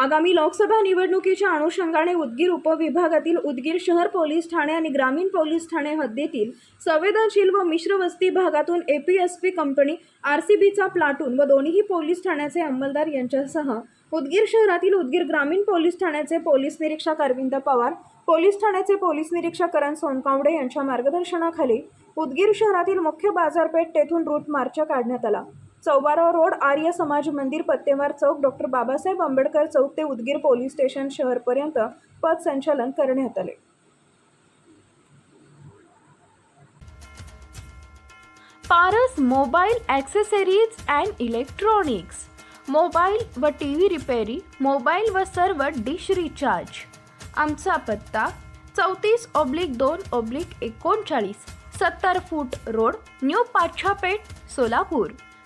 आगामी लोकसभा निवडणुकीच्या अनुषंगाने उदगीर उपविभागातील उदगीर शहर पोलीस ठाणे आणि ग्रामीण पोलीस ठाणे हद्दीतील संवेदनशील व मिश्र वस्ती भागातून A P S P company R C बीचा प्लाटून व दोन्ही पोलीस ठाण्याचे अंमलदार यांच्यासह उदगीर शहरातील उदगीर ग्रामीण पोलीस ठाण्याचे पोलीस निरीक्षक अरविंद पवार पोलीस ठाण्याचे पोलीस निरीक्षक करण सोनकावडे यांच्या मार्गदर्शनाखाली उदगीर शहरातील मुख्य बाजारपेठ तेथून रूट मार्च काढण्यात आला. चौबारा रोड आर्य समाज मंदिर पत्तेवार चौक डॉक्टर बाबासाहेब आंबेडकर चौक ते उदगीर पोलीस स्टेशन शहरपर्यंत पथ संचालन करण्यात आले. Paras mobile accessories and electronics. Mobile व टी व्ही रिपेरी मोबाईल व सर्व डिश रिचार्ज. आमचा पत्ता चौतीस ऑब्लिक दोन ऑब्लिक एकोणचाळीस सत्तर foot road new Pachhapeth Solapur.